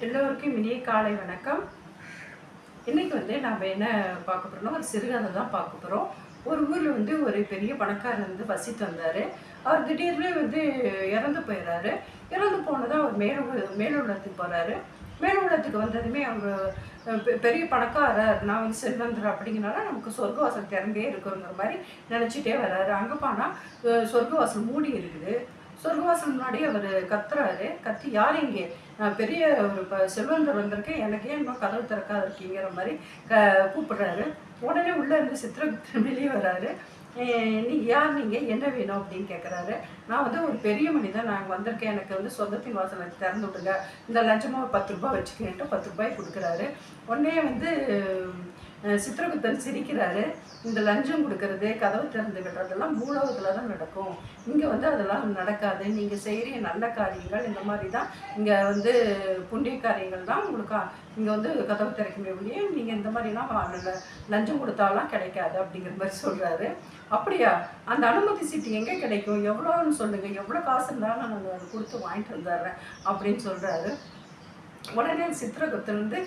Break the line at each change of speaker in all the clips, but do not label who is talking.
எல்லோருக்கும் இனிய காலை வணக்கம். இன்னைக்கு வந்து நாம் என்ன பார்க்க போறோம்னா ஒரு சிறுகதை தான் பார்க்க போகிறோம் ஒரு ஊரில் வந்து ஒரு பெரிய பணக்காரர் வந்து வசித்து வந்தார். அவர் திடீர்னு வந்து இறந்து போயிடுறாரு இறந்து போனதான் அவர் மேல மேலுள்ளத்துக்கு போகிறாரு மேலுள்ளத்துக்கு வந்ததுமே அவங்க பெ- பெரிய பணக்காரர் நான் வந்து செல்வந்தர் அப்படிங்கிறனால நமக்கு சொர்க்கவாசல் திறந்தே இருக்குங்கிற மாதிரி நினச்சிட்டே வர்றாரு அங்கே போனால் சொர்க்கவாசல் மூடி இருக்குது. சொர்க்கவாசல் முன்னாடி அவர் கத்துறாரு. கத்தி யார் இங்கே? நான் பெரிய ஒரு செல்வந்தர் வந்திருக்கேன். எனக்கு ஏன் இன்னும் கதவு திறக்காத இருக்கீங்கிற மாதிரி க கூப்பிடுறாரு. உடனே உள்ளே இருந்து சித்திரகுப்தன் வெளியே வராரு. நீ யார் நீங்கள் என்ன வேணும்? அப்படின்னு கேட்குறாரு நான் வந்து ஒரு பெரிய மனிதன். நான் வந்திருக்கேன். எனக்கு வந்து சொந்தத்தின் வாசனை திறந்து விடுங்க. இந்த லஞ்சமாக ஒரு பத்து ரூபாய் வச்சுக்கிட்டு பத்து ரூபாய் கொடுக்குறாரு. உடனே வந்து அஹ், சிரிக்கிறாரு. இந்த லஞ்சம் கொடுக்கறது கதவு திறந்து விடுறதெல்லாம் பூலோகத்தில் தான் நடக்கும். இங்கே வந்து அதெல்லாம் நடக்காது. நீங்கள் செய்கிற நல்ல காரியங்கள் இந்த மாதிரி தான். இங்கே வந்து புண்ணிய காரியங்கள் தான் உங்களுக்கு இங்கே வந்து கதவு திறக்குமே ஒழிய நீங்கள் இந்த மாதிரிலாம் லஞ்சம் கொடுத்தாலாம் கிடைக்காது அப்படிங்கிற மாதிரி சொல்கிறாரு அப்படியா? அந்த அனுமதி சீட்டு எங்கே கிடைக்கும்? எவ்வளோன்னு சொல்லுங்கள் எவ்வளோ காசு இருந்தாலும் நான் அதை கொடுத்து வாங்கிட்டு வந்துடுறேன் அப்படின்னு சொல்கிறாரு உடனே சித்திரகுப்தன் வந்து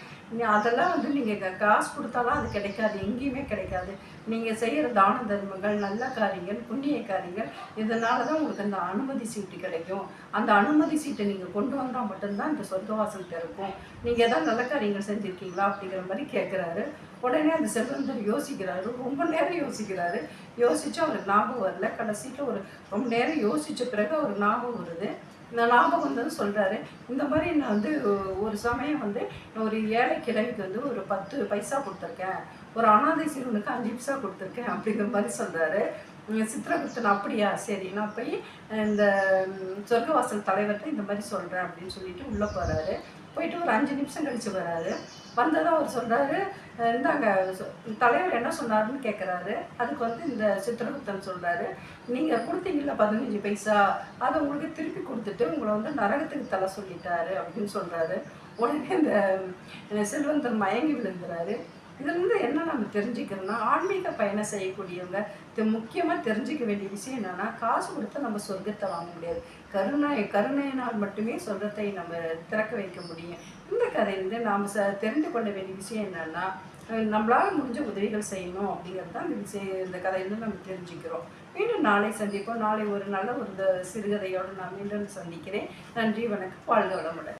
அதெல்லாம் வந்து நீங்கள் காசு கொடுத்தாலும் அது கிடைக்காது எங்கேயுமே கிடைக்காது. நீங்கள் செய்கிற தான தர்மங்கள் நல்ல காரியங்கள் புண்ணிய காரியங்கள் இதனால தான் உங்களுக்கு அந்த அனுமதி சீட்டு கிடைக்கும். அந்த அனுமதி சீட்டை நீங்கள் கொண்டு வந்தால் மட்டும்தான் இந்த சொர்க்கவாசல் திறக்கும் நீங்கள் ஏதாவது நல்ல காரியங்கள் செஞ்சுருக்கீங்களா அப்படிங்கிற மாதிரி கேட்குறாரு உடனே அந்த செல்வந்தர் யோசிக்கிறாரு. ரொம்ப நேரம் யோசிக்கிறாரு. யோசிச்சு அவருக்கு ஞாபகம் வரல. கடைசியில் ஒரு ரொம்ப நேரம் யோசித்த பிறகு அவருக்கு ஞாபகம் வருது. இந்த ஞாபகம் வந்து சொல்கிறாரு இந்த மாதிரி நான் வந்து ஒரு சமயம் வந்து ஒரு ஏழை கிழவிக்கு வந்து ஒரு பத்து பைசா கொடுத்துருக்கேன். ஒரு அனாதை சிறுவனுக்கு அஞ்சு பைசா கொடுத்துருக்கேன் அப்படிங்கிற மாதிரி சொல்கிறாரு சித்திரகுப்தன் அப்படியா? சரி நான் போய் இந்த சொர்க்கவாசல் தலைவர்கிட்ட இந்த மாதிரி சொல்கிறேன் அப்படின்னு சொல்லிட்டு உள்ளே போகிறாரு போயிட்டு ஒரு அஞ்சு நிமிஷம் கழிச்சு வராரு. வந்ததும் அவர் சொல்கிறாரு இந்தாங்க தலைவர் என்ன சொன்னாருன்னு கேட்குறாரு அதுக்கு வந்து இந்த சித்திரகுப்தன் சொல்கிறாரு நீங்கள் கொடுத்தீங்கல்ல பதினஞ்சு பைசா அதை உங்களுக்கு திருப்பி கொடுத்துட்டு உங்களை வந்து நரகத்துக்கு தலை சொல்லிட்டாரு அப்படின்னு சொல்கிறாரு உடனே இந்த செல்வந்தன் மயங்கி விழுந்துறாரு. இதுலேருந்து என்ன நம்ம தெரிஞ்சுக்கிறோம்னா ஆன்மீக பயணம் செய்யக்கூடியவங்க முக்கியமாக தெரிஞ்சுக்க வேண்டிய விஷயம் என்னன்னா காசு கொடுத்து நம்ம சொர்க்கத்தை வாங்க முடியாது. கருணை கருணையினால் மட்டுமே சொர்க்கத்தை நம்ம திறக்க வைக்க முடியும். இந்த கதையிலேருந்து நாம் ச தெரிந்து கொள்ள வேண்டிய விஷயம் என்னன்னா நம்மளால் முடிஞ்ச உதவிகள் செய்யணும் அப்படிங்கிறது தான் இந்த விஷயம் இந்த கதையிலேருந்து நம்ம தெரிஞ்சுக்கிறோம். மீண்டும் நாளை சந்திப்போம். நாளை ஒரு நல்ல ஒரு சிறுகதையோடு நான் மீண்டும் சந்திக்கிறேன். நன்றி வணக்கம். வாழ்க வளமுடன்.